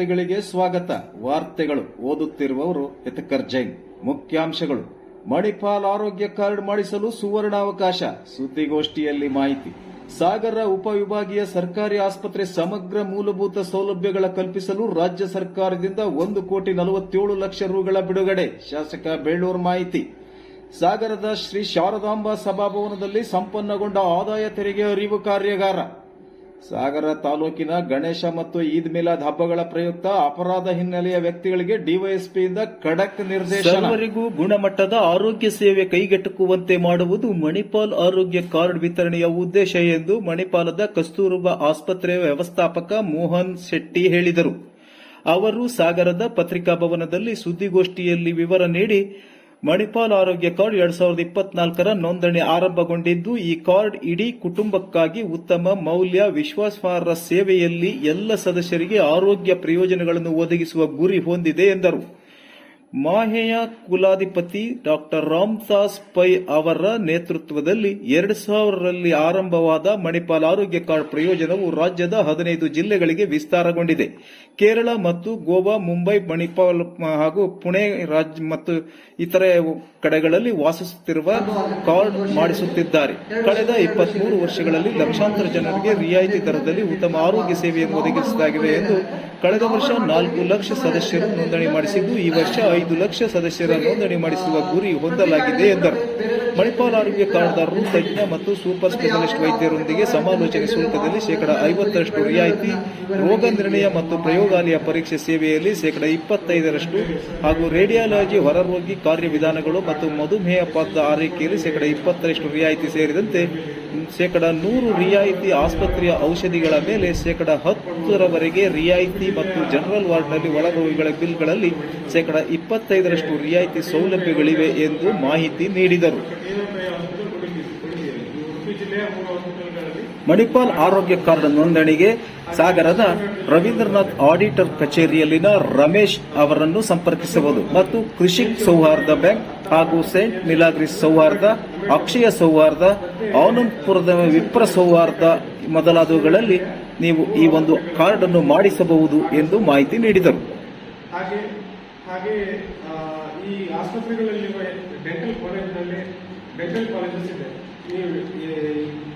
ವಾರ್ತೆಗಳಿಗೆ ಸ್ವಾಗತ. ವಾರ್ತೆಗಳು ಓದುತ್ತಿರುವವರು ಯತಕರ್ ಜೈನ್. ಮುಖ್ಯಾಂಶಗಳು. ಮಣಿಪಾಲ್ ಆರೋಗ್ಯ ಕಾರ್ಡ್ ಮಾಡಿಸಲು ಸುವರ್ಣಾವಕಾಶ. ಸುದ್ದಿಗೋಷ್ಠಿಯಲ್ಲಿ ಮಾಹಿತಿ. ಸಾಗರ ಉಪವಿಭಾಗೀಯ ಸರ್ಕಾರಿ ಆಸ್ಪತ್ರೆ ಸಮಗ್ರ ಮೂಲಭೂತ ಸೌಲಭ್ಯಗಳ ಕಲ್ಪಿಸಲು ರಾಜ್ಯ ಸರ್ಕಾರದಿಂದ ಒಂದು ಕೋಟಿ ನಲವತ್ತೇಳು ಲಕ್ಷ ರುಗಳ ಬಿಡುಗಡೆ. ಶಾಸಕ ಬೇಳೂರು ಮಾಹಿತಿ. ಸಾಗರದ ಶ್ರೀ ಶಾರದಾಂಬಾ ಸಭಾಭವನದಲ್ಲಿ ಸಂಪನ್ನಗೊಂಡ ಆದಾಯ ತೆರಿಗೆ ಅರಿವು ಕಾರ್ಯಾಗಾರ. ಸಾಗರ ತಾಲೂಕಿನ ಗಣೇಶ ಮತ್ತು ಈದ್ ಮಿಲಾದ್ ಹಬ್ಬಗಳ ಪ್ರಯುಕ್ತ ಅಪರಾಧ ಹಿನ್ನೆಲೆಯ ವ್ಯಕ್ತಿಗಳಿಗೆ ಡಿವೈಎಸ್ಪಿಯಿಂದ ಖಡಕ್ ನಿರ್ದೇಶನ. ಎಲ್ಲರಿಗೂ ಗುಣಮಟ್ಟದ ಆರೋಗ್ಯ ಸೇವೆ ಕೈಗೆಟುಕುವಂತೆ ಮಾಡುವುದು ಮಣಿಪಾಲ್ ಆರೋಗ್ಯ ಕಾರ್ಡ್ ವಿತರಣೆಯ ಉದ್ದೇಶ ಎಂದು ಮಣಿಪಾಲದ ಕಸ್ತೂರಬಾ ಆಸ್ಪತ್ರೆಯ ವ್ಯವಸ್ಥಾಪಕ ಮೋಹನ್ ಶೆಟ್ಟಿ ಹೇಳಿದರು. ಅವರು ಸಾಗರದ ಪತ್ರಿಕಾ ಭವನದಲ್ಲಿ ಸುದ್ದಿಗೋಷ್ಠಿಯಲ್ಲಿ ವಿವರ ನೀಡಿ ಮಣಿಪಾಲ್ ಆರೋಗ್ಯ ಕಾರ್ಡ್ ಎರಡ್ ಸಾವಿರದ ಇಪ್ಪತ್ನಾಲ್ಕರ ನೋಂದಣಿ ಆರಂಭಗೊಂಡಿದ್ದು, ಈ ಕಾರ್ಡ್ ಇಡೀ ಕುಟುಂಬಕ್ಕಾಗಿ ಉತ್ತಮ ಮೌಲ್ಯ, ವಿಶ್ವಾಸಾರ್ಹ ಸೇವೆಯಲ್ಲಿ ಎಲ್ಲ ಸದಸ್ಯರಿಗೆ ಆರೋಗ್ಯ ಪ್ರಯೋಜನಗಳನ್ನು ಒದಗಿಸುವ ಗುರಿ ಹೊಂದಿದೆ ಎಂದರು. ಮಾಹೆಯ ಕುಲಾಧಿಪತಿ ಡಾಕ್ಟರ್ ರಾಮ್ದಾಸ್ ಪೈ ಅವರ ನೇತೃತ್ವದಲ್ಲಿ ಎರಡು ಸಾವಿರರಲ್ಲಿ ಆರಂಭವಾದ ಮಣಿಪಾಲ್ ಆರೋಗ್ಯ ಕಾರ್ಡ್ ಪ್ರಯೋಜನವು ರಾಜ್ಯದ ಹದಿನೈದು ಜಿಲ್ಲೆಗಳಿಗೆ ವಿಸ್ತಾರಗೊಂಡಿದೆ. ಕೇರಳ ಮತ್ತು ಗೋವಾ, ಮುಂಬೈ, ಮಣಿಪಾಲ್ ಹಾಗೂ ಪುಣೆ ರಾಜ್ಯ ಮತ್ತು ಇತರೆ ಕಡೆಗಳಲ್ಲಿ ವಾಸಿಸುತ್ತಿರುವ ಕಾರ್ಡ್ ಮಾಡಿಸುತ್ತಿದ್ದಾರೆ. ಕಳೆದ ಇಪ್ಪತ್ಮೂರು ವರ್ಷಗಳಲ್ಲಿ ಲಕ್ಷಾಂತರ ಜನರಿಗೆ ರಿಯಾಯಿತಿ ದರದಲ್ಲಿ ಉತ್ತಮ ಆರೋಗ್ಯ ಸೇವೆಯನ್ನು ಒದಗಿಸಲಾಗಿದೆ ಎಂದು ಕಳೆದ ವರ್ಷ ನಾಲ್ಕು ಲಕ್ಷ ಸದಸ್ಯರು ನೋಂದಣಿ ಮಾಡಿಸಿದ್ದು, ಈ ವರ್ಷ ಐದು ಲಕ್ಷ ಸದಸ್ಯರ ನೋಂದಣಿ ಮಾಡಿಸುವ ಗುರಿ ಹೊಂದಲಾಗಿದೆ ಎಂದರು. ಮಣಿಪಾಲ್ ಆರೋಗ್ಯ ಕಾರ್ಡ್ದಾರರು, ತಜ್ಞ ಮತ್ತು ಸೂಪರ್ ಸ್ಪೆಷಲಿಸ್ಟ್ ವೈದ್ಯರೊಂದಿಗೆ ಸಮಾಲೋಚನೆ ಶುಲ್ಕದಲ್ಲಿ ಶೇಕಡ ಐವತ್ತರಷ್ಟು ರಿಯಾಯಿತಿ, ರೋಗ ನಿರ್ಣಯ ಮತ್ತು ಪ್ರಯೋಗಾಲಯ ಪರೀಕ್ಷೆ ಸೇವೆಯಲ್ಲಿ ಶೇಕಡ ಇಪ್ಪತ್ತೈದರಷ್ಟು ಹಾಗೂ ರೇಡಿಯಾಲಜಿ, ಹೊರರೋಗಿ ಕಾರ್ಯವಿಧಾನಗಳು ಮತ್ತು ಮಧುಮೇಹ ಪಾತ್ರದ ಆರೈಕೆಯಲ್ಲಿ ಶೇಕಡ ಇಪ್ಪತ್ತರಷ್ಟು ರಿಯಾಯಿತಿ ಸೇರಿದಂತೆ ಶೇಕಡ ನೂರು ರಿಯಾಯಿತಿ ಆಸ್ಪತ್ರೆಯ ಔಷಧಿಗಳ ಮೇಲೆ ಶೇಕಡ ಹತ್ತರವರೆಗೆ ರಿಯಾಯಿತಿ ಮತ್ತು ಜನರಲ್ ವಾರ್ಡ್ನಲ್ಲಿ ಒಳರೋಗಿಗಳ ಬಿಲ್ಗಳಲ್ಲಿ ಶೇಕಡಾ ಇಪ್ಪತ್ತೈದರಷ್ಟು ರಿಯಾಯಿತಿ ಸೌಲಭ್ಯಗಳಿವೆ ಎಂದು ಮಾಹಿತಿ ನೀಡಿದರು. ಮಣಿಪಾಲ್ ಆರೋಗ್ಯ ಕಾರ್ಡ್ ನೋಂದಣಿಗೆ ಸಾಗರದ ರವೀಂದ್ರನಾಥ್ ಆಡಿಟರ್ ಕಚೇರಿಯಲ್ಲಿನ ರಮೇಶ್ ಅವರನ್ನು ಸಂಪರ್ಕಿಸಬಹುದು ಮತ್ತು ಕೃಷಿ ಸೌಹಾರ್ದ ಬ್ಯಾಂಕ್ ಹಾಗೂ ಸೇಂಟ್ ಮಿಲಾದ್ರಿ ಸೌಹಾರ್ದ, ಅಕ್ಷಯ ಸೌಹಾರ್ದ, ಆನಂದಪುರದ ವಿಪ್ರ ಸೌಹಾರ್ದ ಮೊದಲಾದವುಗಳಲ್ಲಿ ನೀವು ಈ ಒಂದು ಕಾರ್ಡ್ ಅನ್ನು ಮಾಡಿಸಬಹುದು ಎಂದು ಮಾಹಿತಿ ನೀಡಿದರು. ಹಾಗೆ ಹಾಗೆ ಈ ಆಸ್ಪತ್ರೆಗಳಲ್ಲಿರುವ ಡೆಂಟಲ್ ಕಾಲೇಜಿನಲ್ಲಿ ಡೆಂಟಲ್ ಕಾಲೇಜಸ್ ಇದೆ. ಈ-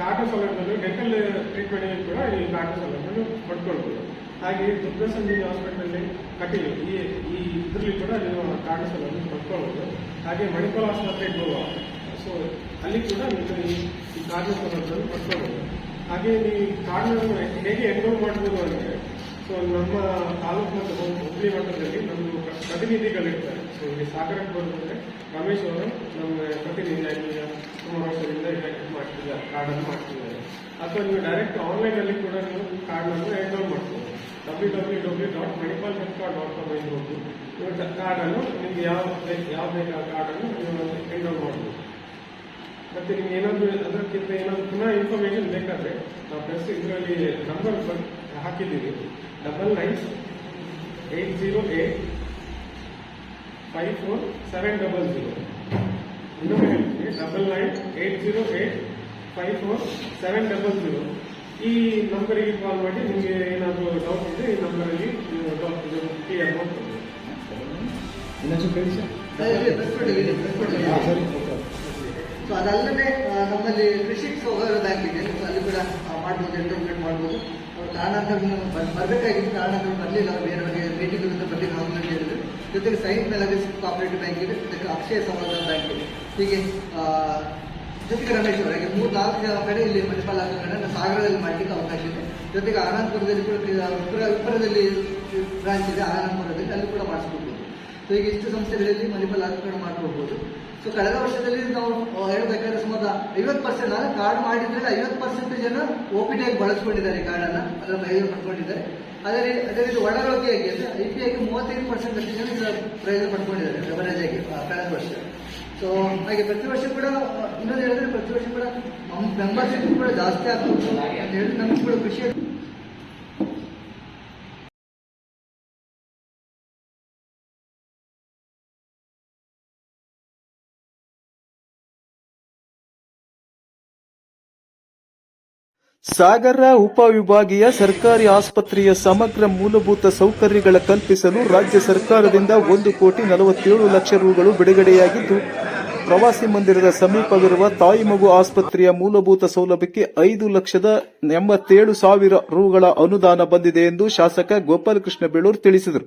ಕಾರ್ಡ್ ಸೌಲಭ್ಯದಲ್ಲಿ ಡೆಂಟಲ್ ಟ್ರೀಟ್ಮೆಂಟ್ ಕೂಡ ಈ ಕಾರ್ಡ್ ಸೌಲಭ್ಯವನ್ನು ಪಡ್ಕೊಳ್ಬೋದು. ಹಾಗೆ ದುರ್ಗಾ ಸಂಜೀವಿ ಹಾಸ್ಪಿಟಲ್ ಕಟೀಲು, ಈ ಈ ಇದರಲ್ಲಿ ಕೂಡ ನೀವು ಕಾರ್ಡ್ ಸೌಲಭ್ಯ ಪಡ್ಕೊಳ್ಬೋದು. ಹಾಗೆ ಮಣಿಪಾಲ್ ಆಸ್ಪತ್ರೆ ಗೋವಾ ಸೊ ಅಲ್ಲಿ ಕೂಡ ನೀವು ಈ ಈ ಕಾರ್ಡ್ ಸೌಲಭ್ಯವನ್ನು ಪಡ್ಕೊಳ್ಬೋದು. ಹಾಗೆ ನೀವು ಕಾರ್ಡ್ನ ಹೇಗೆ ಎನ್ರೋಲ್ ಮಾಡ್ಬೋದು ಅಂದರೆ ಸೊ ನಮ್ಮ ತಾಲೂಕು ಮತ್ತು ಹುಬ್ಳಿ ಮಟ್ಟದಲ್ಲಿ ನಮ್ಮ ಪ್ರತಿನಿಧಿಗಳಿರ್ತಾರೆ. ಸೊ ಇಲ್ಲಿ ಸಾಗರಕ್ಕೆ ಬಂದರೆ ರಮೇಶ್ ಅವರು ನಮ್ಮ ಪ್ರತಿನಿಧಿಯಾಗಿ ಸುಮಾರು ವರ್ಷದಿಂದ ಮಾಡ್ತಿದ್ದಾರೆ ಕಾರ್ಡನ್ನು ಮಾಡ್ತಿದ್ದಾರೆ. ಅಥವಾ ನೀವು ಡೈರೆಕ್ಟ್ ಆನ್ಲೈನಲ್ಲಿ ಕೂಡ ನೀವು ಕಾರ್ಡನ್ನು ಎನ್ರೋಲ್ ಮಾಡ್ಬೋದು. W W W dot Manipal health card dot com ಹೋಗಿ ನೀವು ಕಾರ್ಡನ್ನು ನಿಮ್ಗೆ ಯಾವ ಯಾವ ಬೇಕಾದ ಕಾರ್ಡನ್ನು ನೀವು ಎನ್ರೋಲ್ ಮಾಡ್ಬೋದು. ಮತ್ತೆ ನಿಮ್ಗೆ ಏನಾದರೂ ಅದಕ್ಕಿಂತ ಏನಾದ್ರು ಪುನಃ ಇನ್ಫಾರ್ಮೇಶನ್ ಬೇಕಾದ್ರೆ ನಾವು ಪ್ಲಸ್ ಇದರಲ್ಲಿ ನಂಬರ್ ಹಾಕಿದ್ದೀವಿ. Double nine eight zero eight five four seven double zero ಇನ್ನೊಮ್ಮೆ ಹೇಳ್ತೀನಿ. Double nine eight zero eight five four seven double zero ಈ ನಂಬರಿಗೆ ಕಾಲ್ ಮಾಡಿ ನಿಮಗೆ ಏನಾದರೂ ಡೌಟ್ ಇದೆ ಈ ನಂಬರಲ್ಲಿ ನೀವು ಡೌಟ್ ಕ್ಲಿಯರ್ ಮಾಡ್ಬೋದು ಸೊ ಅದಲ್ಲದೆ ನಮ್ಮಲ್ಲಿ ಕೃಷಿ ಹೋಗೋದಾಗಿದೆ ಸೊ ಅಲ್ಲಿ ಕೂಡ ಮಾಡ್ಬೋದು ಎನ್ರೋಲ್ಮೆಂಟ್ ಮಾಡ್ಬೋದು. ಅವ್ರು ಕಾರಣಾಂತರ ಬರಬೇಕಾಗಿತ್ತು ಕಾರಣಗಳು ಬರಲಿಲ್ಲ. ಬೇರೆ ಬೇರೆ ಭೇಟಿ ಇರುತ್ತೆ ಬಗ್ಗೆ ನಾವು ಅಂತ ಹೇಳಿದ್ರು. ಜೊತೆಗೆ ಸೈನ್ ಮೇಲೆ ಕೋಆಪರೇಟಿವ್ ಬ್ಯಾಂಕ್ ಇದೆ. ಜೊತೆಗೆ ಅಕ್ಷಯ ಸಮಾಧಾನ ಬ್ಯಾಂಕ್ ಇದೆ. ಹೀಗೆ ಜೊತೆಗೆ ರಮೇಶ್ ಅವರಿಗೆ ಮೂರು, ನಾಲ್ಕು ಜನ ಕಡೆ ಇಲ್ಲಿ ಮಣಿಪಾಲ ಕಡೆ ಸಾಗರದಲ್ಲಿ ಮಾಡಲಿಕ್ಕೆ ಅವಕಾಶ ಇದೆ. ಜೊತೆಗೆ ಆನಂದಪುರದಲ್ಲಿ ಕೂಡ ವಿಪುರದಲ್ಲಿ ಬ್ರಾಂಚ್ ಇದೆ. ಆನಂದಪುರದಲ್ಲಿ, ಅಲ್ಲಿ ಕೂಡ ಮಾಡಿಸ್ಕೊಡ್ಬೋದು ಸೊ ಈಗ ಇಷ್ಟು ಸಂಸ್ಥೆಗಳಲ್ಲಿ ಮನಿಪಾಲ್ ಆಚರಣೆ ಮಾಡ್ಕೋಬಹುದು ಸೊ ಕಳೆದ ವರ್ಷದಲ್ಲಿ ನಾವು ಹೇಳಬೇಕಾದ್ರೆ ಸುಮಾರು ಐವತ್ತು ಪರ್ಸೆಂಟ್ ನಾನು ಕಾರ್ಡ್ ಮಾಡಿದ್ರೆ ಐವತ್ತು ಪರ್ಸೆಂಟ್ ಜನ ಒ ಪಿ ಆಗಿ ಬಳಸ್ಕೊಂಡಿದ್ದಾರೆ ಈ ಕಾರ್ಡನ್ನು, ಅದರ ಪ್ರಯೋಜನ ಪಡ್ಕೊಂಡಿದ್ದಾರೆ. ಅದೇ ಅದೇ ರೀತಿ ಒಳರೋಗಿಯಾಗಿ ಅಂದರೆ ಐ ಪಿ ಆಗಿ ಮೂವತ್ತೈದು ಪರ್ಸೆಂಟ್ ಅಷ್ಟು ಜನ ಪ್ರಯೋಜನ ಪಡ್ಕೊಂಡಿದ್ದಾರೆ ರೆವರೇಜ್ ಆಗಿ ಕಳೆದ ವರ್ಷ. ಸೊ ಹಾಗೆ ಪ್ರತಿ ವರ್ಷ ಕೂಡ, ಇನ್ನೊಂದು ಹೇಳಿದ್ರೆ ಪ್ರತಿ ವರ್ಷ ಕೂಡ ನಮ್ಮ ಮೆಂಬರ್ಶಿಪ್ ಕೂಡ ಜಾಸ್ತಿ ಆಗ್ತದೆ ಅಂತ ಹೇಳಿ ನಮ್ಗೆ ಕೂಡ ಖುಷಿ ಸಾಗರ ಉಪವಿಭಾಗೀಯ ಸರ್ಕಾರಿ ಆಸ್ಪತ್ರೆಯ ಸಮಗ್ರ ಮೂಲಭೂತ ಸೌಕರ್ಯಗಳ ಕಲ್ಪಿಸಲು ರಾಜ್ಯ ಸರ್ಕಾರದಿಂದ ಒಂದು ಕೋಟಿ ನಲವತ್ತೇಳು ಲಕ್ಷ ರುಗಳು ಬಿಡುಗಡೆಯಾಗಿದ್ದು, ಪ್ರವಾಸಿ ಮಂದಿರದ ಸಮೀಪವಿರುವ ತಾಯಿ ಮಗು ಆಸ್ಪತ್ರೆಯ ಮೂಲಭೂತ ಸೌಲಭ್ಯಕ್ಕೆ ಐದು ಲಕ್ಷದ ಎಂಬತ್ತೇಳು ಸಾವಿರ ರುಗಳ ಅನುದಾನ ಬಂದಿದೆ ಎಂದು ಶಾಸಕ ಗೋಪಾಲಕೃಷ್ಣ ಬೇಳೂರ್ ತಿಳಿಸಿದರು.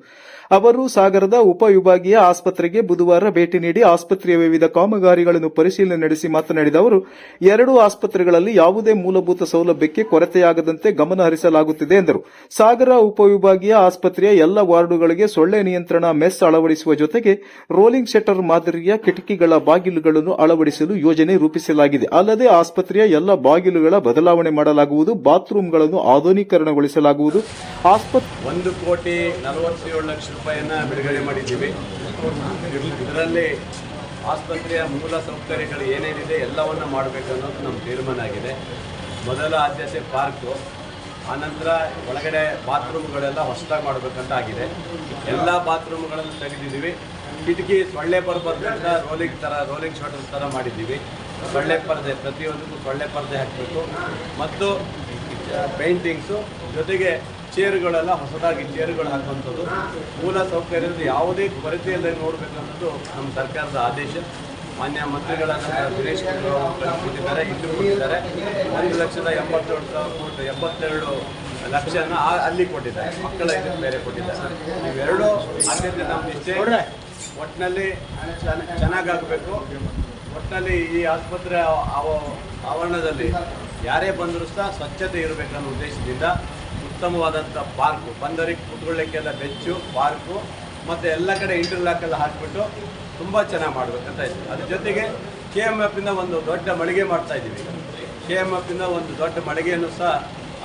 ಅವರು ಸಾಗರದ ಉಪವಿಭಾಗೀಯ ಆಸ್ಪತ್ರೆಗೆ ಬುಧವಾರ ಭೇಟಿ ನೀಡಿ ಆಸ್ಪತ್ರೆಯ ವಿವಿಧ ಕಾಮಗಾರಿಗಳನ್ನು ಪರಿಶೀಲನೆ ನಡೆಸಿ ಮಾತನಾಡಿದ ಅವರು, ಎರಡೂ ಆಸ್ಪತ್ರೆಗಳಲ್ಲಿ ಯಾವುದೇ ಮೂಲಭೂತ ಸೌಲಭ್ಯಕ್ಕೆ ಕೊರತೆಯಾಗದಂತೆ ಗಮನ ಹರಿಸಲಾಗುತ್ತಿದೆ ಎಂದರು. ಸಾಗರ ಉಪವಿಭಾಗೀಯ ಆಸ್ಪತ್ರೆಯ ಎಲ್ಲ ವಾರ್ಡುಗಳಿಗೆ ಸೊಳ್ಳೆ ನಿಯಂತ್ರಣ ಮೆಸ್ ಅಳವಡಿಸುವ ಜೊತೆಗೆ ರೋಲಿಂಗ್ ಶಟರ್ ಮಾದರಿಯ ಕಿಟಕಿಗಳ ಬಾಗಿಲುಗಳನ್ನು ಅಳವಡಿಸಲು ಯೋಜನೆ ರೂಪಿಸಲಾಗಿದೆ. ಅಲ್ಲದೆ ಆಸ್ಪತ್ರೆಯ ಎಲ್ಲ ಬಾಗಿಲುಗಳ ಬದಲಾವಣೆ ಮಾಡಲಾಗುವುದು, ಬಾತ್ರೂಮ್ಗಳನ್ನು ಆಧುನೀಕರಣಗೊಳಿಸಲಾಗುವುದು. ಆಸ್ಪತ್ರೆ ಒಂದು ಕೋಟಿ ಲಕ್ಷ ರೂಪಾಯಿಯನ್ನು ಬಿಡುಗಡೆ ಮಾಡಿದ್ದೀವಿ. ಇದರಲ್ಲಿ ಆಸ್ಪತ್ರೆಯ ಮೂಲ ಸೌಕರ್ಯಗಳು ಏನೇನಿದೆ ಎಲ್ಲವನ್ನು ಮಾಡಬೇಕು ಅನ್ನೋದು ನಮ್ಮ ತೀರ್ಮಾನ ಆಗಿದೆ. ಮೊದಲ ಆದ್ಯತೆ ಪಾರ್ಕು, ಆನಂತರ ಒಳಗಡೆ ಬಾತ್ರೂಮ್ಗಳೆಲ್ಲ ಹೊಸದಾಗಿ ಮಾಡಬೇಕಂತ ಆಗಿದೆ ಎಲ್ಲ ಬಾತ್ರೂಮ್ಗಳನ್ನು ತೆಗೆದಿದ್ದೀವಿ. ಕಿಟಕಿ ಸೊಳ್ಳೆ ಬರಬಾರ್ದಂತ ರೋಲಿಂಗ್ ಥರ ರೋಲಿಂಗ್ ಶಟರ್ ಥರ ಮಾಡಿದ್ದೀವಿ. ಸೊಳ್ಳೆ ಪರದೆ, ಪ್ರತಿಯೊಂದಕ್ಕೂ ಸೊಳ್ಳೆ ಪರದೆ ಹಾಕಬೇಕು. ಮತ್ತು ಪೇಂಟಿಂಗ್ಸು ಜೊತೆಗೆ ಚೇರುಗಳೆಲ್ಲ ಹೊಸದಾಗಿ ಚೇರುಗಳು ಹಾಕುವಂಥದ್ದು ಮೂಲ ಸೌಕರ್ಯದ ಯಾವುದೇ ಕೊರತೆ ಇಲ್ಲದೆ ನೋಡಬೇಕು ಅನ್ನೋದು ನಮ್ಮ ಸರ್ಕಾರದ ಆದೇಶ. ಮಾನ್ಯ ಮಂತ್ರಿಗಳನ್ನು ದಿನೇಶ್ ಕೊಟ್ಟಿದ್ದಾರೆ ಇಲ್ಲೂ ಕೊಟ್ಟಿದ್ದಾರೆ ಒಂದು ಲಕ್ಷದ ಎಂಬತ್ತೇಳು ಸಾವಿರ ಕೋಟಿ ಎಂಬತ್ತೆರಡು ಲಕ್ಷನ ಅಲ್ಲಿ ಕೊಟ್ಟಿದ್ದಾರೆ. ಮಕ್ಕಳ ಇದಕ್ಕೆ ಬೇರೆ ಕೊಟ್ಟಿದ್ದಾರೆ. ಇವೆರಡು ಆದ್ಯತೆ ನಮ್ಮ ಇಷ್ಟೇ ಒಟ್ಟಿನಲ್ಲಿ ಚೆನ್ನಾಗಾಗಬೇಕು. ಒಟ್ಟಿನಲ್ಲಿ ಈ ಆಸ್ಪತ್ರೆ ಆವ- ಆವರಣದಲ್ಲಿ ಯಾರೇ ಬಂದರೂ ಸಹ ಸ್ವಚ್ಛತೆ ಇರಬೇಕನ್ನೋ ಉದ್ದೇಶದಿಂದ ಉತ್ತಮವಾದಂಥ ಪಾರ್ಕು. ಬಂದವರಿಗೆ ಕುತ್ಕೊಳ್ಳೋಕ್ಕೆಲ್ಲ ಬೆಚ್ಚು ಪಾರ್ಕು ಮತ್ತು ಎಲ್ಲ ಕಡೆ ಇಂಟರ್ಲಾಕ್ ಎಲ್ಲ ಹಾಕಿಬಿಟ್ಟು ತುಂಬ ಚೆನ್ನಾಗಿ ಮಾಡಬೇಕಂತ ಇದೆ ಅದ್ರ ಜೊತೆಗೆ ಕೆ ಎಂ ಎಫಿಂದ ಒಂದು ದೊಡ್ಡ ಮಳಿಗೆ ಮಾಡ್ತಾ ಇದ್ದೀವಿ. ಕೆ ಎಂ ಎಫಿಂದ ಒಂದು ದೊಡ್ಡ ಮಳಿಗೆಯನ್ನು ಸಹ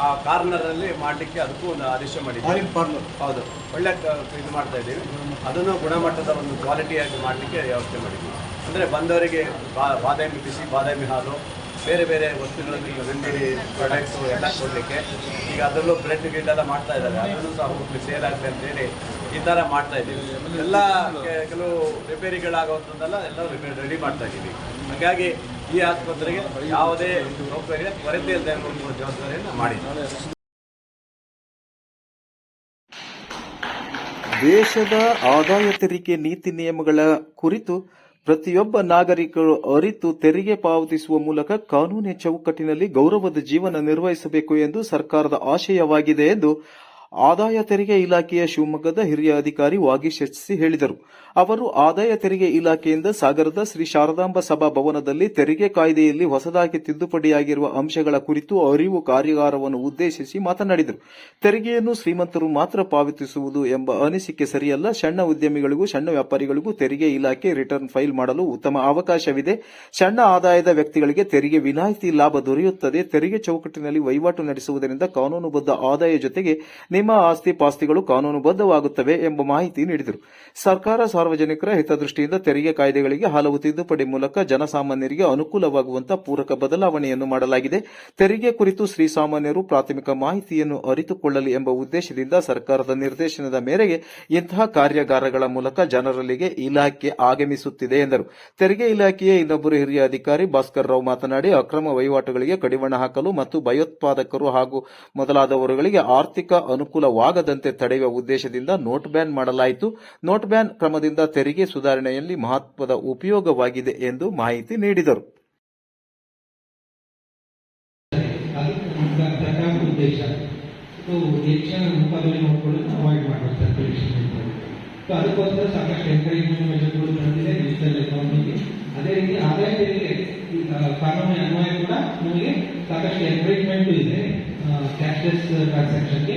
ಆ ಕಾರ್ನರಲ್ಲಿ ಮಾಡಲಿಕ್ಕೆ ಅದಕ್ಕೂ ಒಂದು ಆದೇಶ ಮಾಡಿದ್ದೀವಿ. ಹೌದು. ಒಳ್ಳೆ ಇದು ಮಾಡ್ತಾ ಇದ್ದೀವಿ. ಅದನ್ನು ಗುಣಮಟ್ಟದ ಒಂದು ಕ್ವಾಲಿಟಿಯಾಗಿ ಮಾಡಲಿಕ್ಕೆ ವ್ಯವಸ್ಥೆ ಮಾಡಿದ್ದೀವಿ. ಅಂದರೆ ಬಂದವರಿಗೆ ಬಾದಾಮಿ ಬಿಸಿ ಬಾದಾಮಿ ಹಾಲು ಬೇರೆ ಬೇರೆ ವಸ್ತುಗಳನ್ನು ಈಗ ವೆಂಡಿ ಪ್ರಾಡಕ್ಟ್ಸು ಎಲ್ಲ ಕೊಡಲಿಕ್ಕೆ. ಈಗ ಅದರಲ್ಲೂ ಬ್ರೆಡ್ ಎಲ್ಲ ಮಾಡ್ತಾ ಇದ್ದಾರೆ. ಅದನ್ನು ಸಹ ಹೋಗ್ಲಿ ಸೇಲ್ ಆಗಲಿ ಅಂತೇಳಿ ಈ ಥರ ಮಾಡ್ತಾ ಇದ್ದೀವಿ. ಎಲ್ಲ ಕೆಲವು ರಿಪೇರಿಗಳಾಗುವಂಥದ್ದೆಲ್ಲ ಎಲ್ಲ ರಿಪೇರಿ ರೆಡಿ ಮಾಡ್ತಾ ಇದ್ದೀವಿ. ಹಾಗಾಗಿ ಈ ಆಸ್ಪತ್ರೆಗೆ ಯಾವುದೇ ಸೌಕರ್ಯ ಕೊರತೆ ಇಲ್ಲದೆ ಜವಾಬ್ದಾರಿಯನ್ನು ಮಾಡಿದ್ದೀವಿ. ದೇಶದ ಆದಾಯ ತೆರಿಗೆ ನೀತಿ ನಿಯಮಗಳ ಕುರಿತು ಪ್ರತಿಯೊಬ್ಬ ನಾಗರಿಕರು ಅರಿತು ತೆರಿಗೆ ಪಾವತಿಸುವ ಮೂಲಕ ಕಾನೂನಿನ ಚೌಕಟ್ಟಿನಲ್ಲಿ ಗೌರವದ ಜೀವನ ನಿರ್ವಹಿಸಬೇಕು ಎಂದು ಸರ್ಕಾರದ ಆಶಯವಾಗಿದೆ ಎಂದು ಆದಾಯ ತೆರಿಗೆ ಇಲಾಖೆಯ ಶಿವಮೊಗ್ಗದ ಹಿರಿಯ ಅಧಿಕಾರಿ ವಾಗೀಶ್ ಎಚ್ ಹೇಳಿದರು. ಅವರು ಆದಾಯ ತೆರಿಗೆ ಇಲಾಖೆಯಿಂದ ಸಾಗರದ ಶ್ರೀ ಶಾರದಾಂಬ ಸಭಾ ಭವನದಲ್ಲಿ ತೆರಿಗೆ ಕಾಯ್ದೆಯಲ್ಲಿ ಹೊಸದಾಗಿ ತಿದ್ದುಪಡಿಯಾಗಿರುವ ಅಂಶಗಳ ಕುರಿತು ಅರಿವು ಕಾರ್ಯಾಗಾರವನ್ನು ಉದ್ದೇಶಿಸಿ ಮಾತನಾಡಿದರು. ತೆರಿಗೆಯನ್ನು ಶ್ರೀಮಂತರು ಮಾತ್ರ ಪಾವತಿಸುವುದು ಎಂಬ ಅನಿಸಿಕೆ ಸರಿಯಲ್ಲ. ಸಣ್ಣ ಉದ್ಯಮಿಗಳಿಗೂ, ಸಣ್ಣ ವ್ಯಾಪಾರಿಗಳಿಗೂ ತೆರಿಗೆ ಇಲಾಖೆ ರಿಟರ್ನ್ ಫೈಲ್ ಮಾಡಲು ಉತ್ತಮ ಅವಕಾಶವಿದೆ. ಸಣ್ಣ ಆದಾಯದ ವ್ಯಕ್ತಿಗಳಿಗೆ ತೆರಿಗೆ ವಿನಾಯಿತಿ ಲಾಭ ದೊರೆಯುತ್ತದೆ. ತೆರಿಗೆ ಚೌಕಟ್ಟಿನಲ್ಲಿ ವಹಿವಾಟು ನಡೆಸುವುದರಿಂದ ಕಾನೂನುಬದ್ಧ ಆದಾಯ ಜೊತೆಗೆ ನಿಮ್ಮ ಆಸ್ತಿ ಪಾಸ್ತಿಗಳು ಕಾನೂನುಬದ್ಧವಾಗುತ್ತವೆ ಎಂಬ ಮಾಹಿತಿ ನೀಡಿದರು. ಸರ್ಕಾರ ಸಾರ್ವಜನಿಕರ ಹಿತದೃಷ್ಟಿಯಿಂದ ತೆರಿಗೆ ಕಾಯ್ದೆಗಳಿಗೆ ಹಲವು ತಿದ್ದುಪಡಿ ಮೂಲಕ ಜನಸಾಮಾನ್ಯರಿಗೆ ಅನುಕೂಲವಾಗುವಂತಹ ಪೂರಕ ಬದಲಾವಣೆಯನ್ನು ಮಾಡಲಾಗಿದೆ. ತೆರಿಗೆ ಕುರಿತು ಶ್ರೀಸಾಮಾನ್ಯರು ಪ್ರಾಥಮಿಕ ಮಾಹಿತಿಯನ್ನು ಅರಿತುಕೊಳ್ಳಲಿ ಎಂಬ ಉದ್ದೇಶದಿಂದ ಸರ್ಕಾರದ ನಿರ್ದೇಶನದ ಮೇರೆಗೆ ಇಂತಹ ಕಾರ್ಯಾಗಾರಗಳ ಮೂಲಕ ಜನರಲ್ಲಿಗೆ ಇಲಾಖೆ ಆಗಮಿಸುತ್ತಿದೆ ಎಂದರು. ತೆರಿಗೆ ಇಲಾಖೆಯ ಇನ್ನೊಬ್ಬರು ಹಿರಿಯ ಅಧಿಕಾರಿ ಭಾಸ್ಕರ್ ರಾವ್ ಮಾತನಾಡಿ, ಅಕ್ರಮ ವಹಿವಾಟುಗಳಿಗೆ ಕಡಿವಾಣ ಹಾಕಲು ಮತ್ತು ಭಯೋತ್ಪಾದಕರು ಹಾಗೂ ಮೊದಲಾದವರುಗಳಿಗೆ ಆರ್ಥಿಕ ಅನುಕೂಲವಾಗದಂತೆ ತಡೆಯುವ ಉದ್ದೇಶದಿಂದ ನೋಟ್ ಬ್ಯಾನ್ ಮಾಡಲಾಯಿತು. ನೋಟ್ ಬ್ಯಾನ್ ಕ್ರಮದಿಂದ ತೆರಿಗೆ ಸುಧಾರಣೆಯಲ್ಲಿ ಮಹತ್ವದ ಉಪಯೋಗವಾಗಿದೆ ಎಂದು ಮಾಹಿತಿ ನೀಡಿದರು. ಅದಕ್ಕೋಸ್ಕರ ಸಾಕಷ್ಟು ಎನ್ಕರೇಜ್ಮೆಂಟ್ ಮೆಜರ್ಗಳು ಬಂದಿದೆ ಡಿಜಿಟಲ್ ಎಕಾನಮಿಗೆ ಅದೇ ರೀತಿ ಆದಾಯ ತೆರಿಗೆ ಕಾನೂನಿನ ಅನ್ವಯ ಕೂಡ ನಮಗೆ ಸಾಕಷ್ಟು ಎನ್ಕರೇಜ್ಮೆಂಟ್ ಇದೆ ಕ್ಯಾಶ್ಲೆಸ್ ಟ್ರಾನ್ಸಾಕ್ಷನ್ಗೆ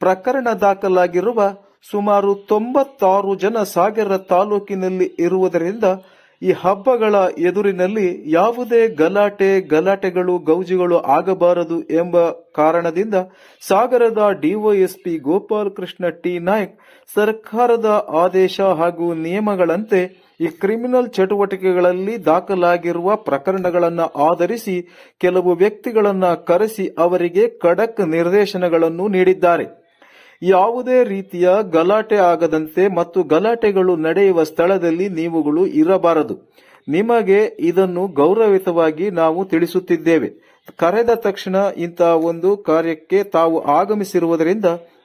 ಪ್ರಕರಣ ದಾಖಲಾಗಿರುವ ಸುಮಾರು ತೊಂಬತ್ತಾರು ಜನ ಸಾಗರ ತಾಲೂಕಿನಲ್ಲಿ ಇರುವುದರಿಂದ ಈ ಹಬ್ಬಗಳ ಎದುರಿನಲ್ಲಿ ಯಾವುದೇ ಗಲಾಟೆ, ಗಲಾಟೆಗಳು, ಗೌಜಿಗಳು ಆಗಬಾರದು ಎಂಬ ಕಾರಣದಿಂದ ಸಾಗರದ ಡಿವೈಎಸ್ಪಿ ಗೋಪಾಲ್ ಕೃಷ್ಣ ಟಿ. ನಾಯಕ್ ಸರ್ಕಾರದ ಆದೇಶ ಹಾಗೂ ನಿಯಮಗಳಂತೆ ಈ ಕ್ರಿಮಿನಲ್ ಚಟುವಟಿಕೆಗಳಲ್ಲಿ ದಾಖಲಾಗಿರುವ ಪ್ರಕರಣಗಳನ್ನು ಆಧರಿಸಿ ಕೆಲವು ವ್ಯಕ್ತಿಗಳನ್ನು ಕರೆಸಿ ಅವರಿಗೆ ಖಡಕ್ ನಿರ್ದೇಶನಗಳನ್ನು ನೀಡಿದ್ದಾರೆ. ಯಾವುದೇ ರೀತಿಯ ಗಲಾಟೆ ಆಗದಂತೆ ಮತ್ತು ಗಲಾಟೆಗಳು ನಡೆಯುವ ಸ್ಥಳದಲ್ಲಿ ನೀವುಗಳು ಇರಬಾರದು. ನಿಮಗೆ ಇದನ್ನು ಗೌರವಿತವಾಗಿ ನಾವು ತಿಳಿಸುತ್ತಿದ್ದೇವೆ. ಕರೆದ ತಕ್ಷಣ ಇಂತಹ ಒಂದು ಕಾರ್ಯಕ್ಕೆ ತಾವು ಆಗಮಿಸಿರುವುದರಿಂದ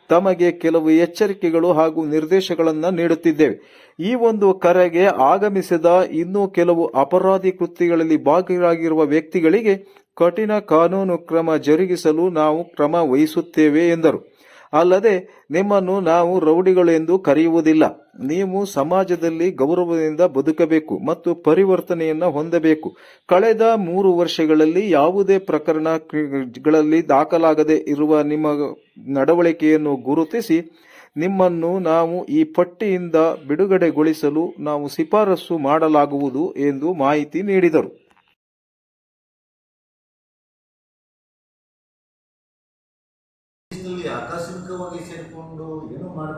ತಮಗೆ ಕೆಲವು ಎಚ್ಚರಿಕೆಗಳು ಹಾಗೂ ನಿರ್ದೇಶಗಳನ್ನು ನೀಡುತ್ತಿದ್ದೇವೆ. ಈ ಒಂದು ಕರೆಗೆ ಆಗಮಿಸಿದ ಇನ್ನೂ ಕೆಲವು ಅಪರಾಧಿ ಕೃತ್ಯಗಳಲ್ಲಿ ಭಾಗಿಯಾಗಿರುವ ವ್ಯಕ್ತಿಗಳಿಗೆ ಕಠಿಣ ಕಾನೂನು ಕ್ರಮ ಜರುಗಿಸಲು ನಾವು ಕ್ರಮ ವಹಿಸುತ್ತೇವೆ ಎಂದರು. ಅಲ್ಲದೆ ನಿಮ್ಮನ್ನು ನಾವು ರೌಡಿಗಳು ಎಂದು ಕರೆಯುವುದಿಲ್ಲ. ನೀವು ಸಮಾಜದಲ್ಲಿ ಗೌರವದಿಂದ ಬದುಕಬೇಕು ಮತ್ತು ಪರಿವರ್ತನೆಯನ್ನು ಹೊಂದಬೇಕು. ಕಳೆದ ಮೂರು ವರ್ಷಗಳಲ್ಲಿ ಯಾವುದೇ ಪ್ರಕರಣಗಳಲ್ಲಿ ದಾಖಲಾಗದೆ ಇರುವ ನಿಮ್ಮ ನಡವಳಿಕೆಯನ್ನು ಗುರುತಿಸಿ ನಿಮ್ಮನ್ನು ನಾವು ಈ ಪಟ್ಟಿಯಿಂದ ಬಿಡುಗಡೆಗೊಳಿಸಲು ನಾವು ಶಿಫಾರಸು ಮಾಡಲಾಗುವುದು ಎಂದು ಮಾಹಿತಿ ನೀಡಿದರು.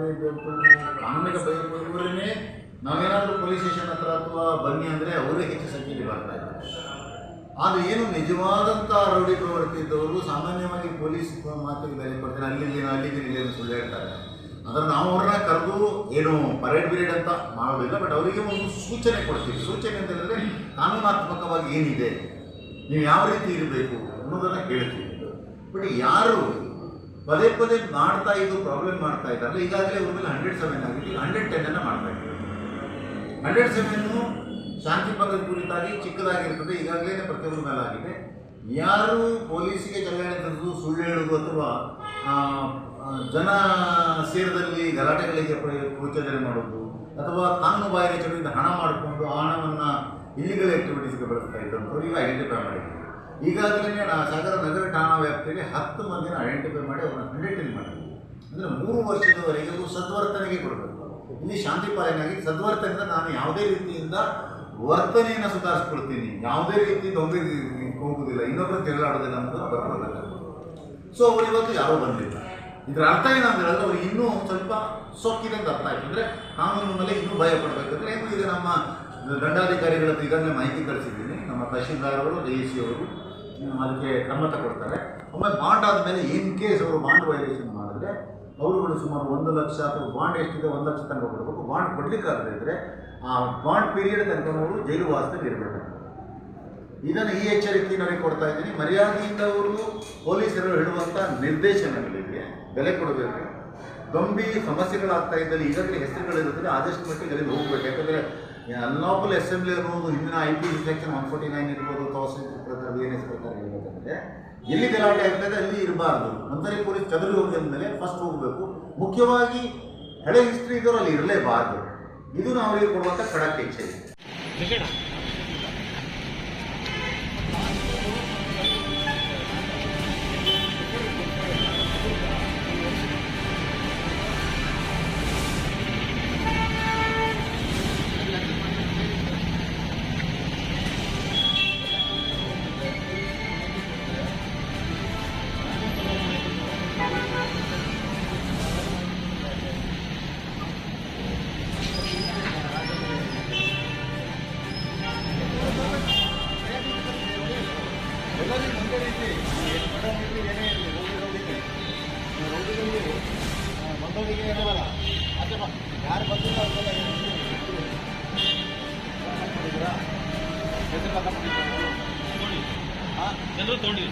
ಇರಬೇಕು ಕಾನೂನಿಗೆ ನಾವೇನಾದರೂ ಪೊಲೀಸ್ ಸ್ಟೇಷನ್ ಹತ್ರ ಅಥವಾ ಬನ್ನಿ ಅಂದರೆ ಅವರೇ ಹೆಚ್ಚು ಸಂಖ್ಯೆಯಲ್ಲಿ ಬರ್ತಾ ಇದ್ದಾರೆ. ಆದರೆ ಏನು ನಿಜವಾದಂಥ ರೌಡಿ ಪ್ರವೃತ್ತಿ ಸಾಮಾನ್ಯವಾಗಿ ಪೊಲೀಸ್ ಮಾತಿಗೆ ಬೆಲೆ ಕೊಡ್ತಾರೆ. ಅಲ್ಲಿ ಏನು ಅಲ್ಲಿ ಇಲ್ಲಿ ಸುಳ್ಳು ಹೇಳ್ತಾರೆ. ಆದರೆ ನಾವು ಅವ್ರನ್ನ ಕರೆದು ಏನು ಪರೇಡ್ ಪೀರಿಯಡ್ ಅಂತ ಮಾಡೋದಿಲ್ಲ ಬಟ್ ಅವರಿಗೆ ಒಂದು ಸೂಚನೆ ಕೊಡ್ತೀವಿ. ಸೂಚನೆ ಅಂತ ಹೇಳಿದ್ರೆ ಕಾನೂನಾತ್ಮಕವಾಗಿ ಏನಿದೆ, ನೀವು ಯಾವ ರೀತಿ ಇರಬೇಕು ಅನ್ನೋದನ್ನು ಹೇಳ್ತೀವಿ ಬಟ್ ಯಾರು ಪದೇ ಪದೇ ಮಾಡ್ತಾ ಇದ್ದು ಪ್ರಾಬ್ಲಮ್ ಮಾಡ್ತಾ ಇದ್ದಾರಲ್ಲ, ಈಗಾಗಲೇ ಅವ್ರ ಮೇಲೆ ಹಂಡ್ರೆಡ್ ಸೆವೆನ್ ಆಗಿದೆ. ಹಂಡ್ರೆಡ್ ಟೆನ್ ಅನ್ನ ಮಾಡ್ತಾ ಇದ್ದಾರೆ. ಹಂಡ್ರೆಡ್ ಸೆವೆನ್ನು ಶಾಂತಿ ಭಂಗದ ಕುರಿತಾಗಿ ಚಿಕ್ಕದಾಗಿರ್ತದೆ ಈಗಾಗಲೇ ಪ್ರತಿಯೊಬ್ಬರ ಮೇಲೆ ಆಗಿದೆ ಯಾರು ಪೊಲೀಸಿಗೆ ಜಗಳಾಡಿ ತಂದು ಸುಳ್ಳು ಹೇಳುವುದು ಅಥವಾ ಜನ ಸೇರದಲ್ಲಿ ಗಲಾಟೆಗಳಿಗೆ ಪ್ರಚೋದನೆ ಮಾಡುವುದು, ಅಥವಾ ತಾನು ಬಾಯಿನ ಚಟುವಿನಿಂದ ಹಣ ಮಾಡಿಕೊಂಡು ಆ ಹಣವನ್ನು ಇಲ್ಲಿಗಲ್ ಆಕ್ಟಿವಿಟೀಸ್ಗೆ ಬಳಸ್ತಾ ಇದ್ದಂಥವ್ರು ಈಗ ಐಡೆಂಟಿಫೈ ಮಾಡಿದ್ದೀವಿ ಈಗಾಗಲೇ ಸಾಗರ ನಗರ ಠಾಣಾ ವ್ಯಾಪ್ತಿಯಲ್ಲಿ ಹತ್ತು ಮಂದಿನ ಐಡೆಂಟಿಫೈ ಮಾಡಿ ಅವ್ರನ್ನ ಕಂಡಕ್ಟಿಂಗ್ ಮಾಡಿದ್ವಿ ಅಂದರೆ ಮೂರು ವರ್ಷದವರೆಗೆ ಸದ್ವರ್ತನೆಗೆ ಕೊಡಬೇಕು. ಇಲ್ಲಿ ಶಾಂತಿ ಪಾಲನೆಯಾಗಿ ಸದ್ವರ್ತನೆಯಿಂದ ನಾನು ಯಾವುದೇ ರೀತಿಯಿಂದ ವರ್ತನೆಯನ್ನು ಸುಧಾರಿಸ್ಕೊಳ್ತೀನಿ. ಯಾವುದೇ ರೀತಿ ದೊಂಬೆ ಹೋಗುವುದಿಲ್ಲ. ಇನ್ನೊಬ್ಬರು ಜಗಳಾಡೋದಿಲ್ಲ ಅಂತ ಬರ್ಕೊಳ್ಳಲ್ಲ ಸೊ ಅವರು ಇವತ್ತು ಯಾರೂ ಬಂದಿಲ್ಲ. ಇದರ ಅರ್ಥ ಏನಂದ್ರೆ ಅವ್ರು ಇನ್ನೂ ಸ್ವಲ್ಪ ಸೊಕ್ಕಿದೆ ಅಂತ ಅರ್ಥ ಆಯ್ತು. ಅಂದರೆ ಕಾನೂನು ಮೇಲೆ ಇನ್ನೂ ಭಯ ಪಡಬೇಕಂದ್ರೆ ಏನು ಈಗ ನಮ್ಮ ದಂಡಾಧಿಕಾರಿಗಳ ಇದನ್ನೇ ಮಾಹಿತಿ ಕಳಿಸಿದ್ದೀನಿ. ನಮ್ಮ ತಹಶೀಲ್ದಾರರು ಡಿ ಸಿ ಅವರು ಅದಕ್ಕೆ ಕ್ರಮ ತಗೊಳ್ತಾರೆ ಒಮ್ಮೆ ಬಾಂಡ್ ಆದಮೇಲೆ ಇನ್ ಕೇಸ್ ಅವರು ಬಾಂಡ್ ವೈಲೇಷನ್ ಮಾಡಿದ್ರೆ ಅವರುಗಳು ಸುಮಾರು ಒಂದು ಲಕ್ಷ ಅಥವಾ ಬಾಂಡ್ ಎಷ್ಟಿದೆ ಒಂದು ಲಕ್ಷ ತನಕ ಕೊಡಬೇಕು. ಬಾಂಡ್ ಕೊಡಲಿಕ್ಕಾಗದೇ ಇದ್ದರೆ ಆ ಬಾಂಡ್ ಪೀರಿಯಡ್ ತನಕ ಅವರು ಜೈಲು ವಾಸದಲ್ಲಿ ಇರಬೇಕು ಇದನ್ನು ಈ ಎಚ್ಚರಿಕೆ ನನಗೆ ಕೊಡ್ತಾ ಇದ್ದೀನಿ. ಮರ್ಯಾದೆಯಿಂದ ಅವರು ಪೊಲೀಸರು ಹೇಳುವಂಥ ನಿರ್ದೇಶನಗಳಿಗೆ ಬೆಲೆ ಕೊಡಬೇಕು. ಗಂಭೀರ ಸಮಸ್ಯೆಗಳಾಗ್ತಾ ಇದ್ದಲ್ಲಿ ಈಗಾಗಲೇ ಹೆಸರುಗಳಿರುತ್ತದೆ. ಆದಷ್ಟು ಮಟ್ಟಿಗೆ ಅಲ್ಲಿ ಹೋಗಬೇಕು. ಯಾಕಂದರೆ ಅನ್ಲಾಫುಲ್ ಅಸೆಂಬ್ಲಿ ಇರ್ಬೋದು ಹಿಂದಿನ I P section one forty nine ಇರ್ಬೋದು ತಹಸೀಲ್ ಪ್ರಕಾರ ಬಿ ಎನ್ ಎಸ್ ಪ್ರಕಾರ ಹೇಳ್ಬೇಕಂದ್ರೆ ಎಲ್ಲಿ ಗಲಾಟೆ ಆಗ್ತದೆ ಅಲ್ಲಿ ಇರಬಾರ್ದು. ಒಂದ್ಸರಿ ಪೊಲೀಸ್ ಚದುರಿ ಹೋಗಿ ಅಂದಮೇಲೆ ಫಸ್ಟ್ ಹೋಗಬೇಕು. ಮುಖ್ಯವಾಗಿ ಹಳೆ ಹಿಸ್ಟ್ರಿ ಇದ್ದವರು ಅಲ್ಲಿ ಇರಲೇಬಾರ್ದು. ಇದು ನಾವು ಅವರಿಗೆ ಕೊಡುವಂಥ ಖಡಕ್ ಎಚ್ಚರಿಕೆ ಎಲ್ಲರೂ ತಗೊಂಡಿವಿ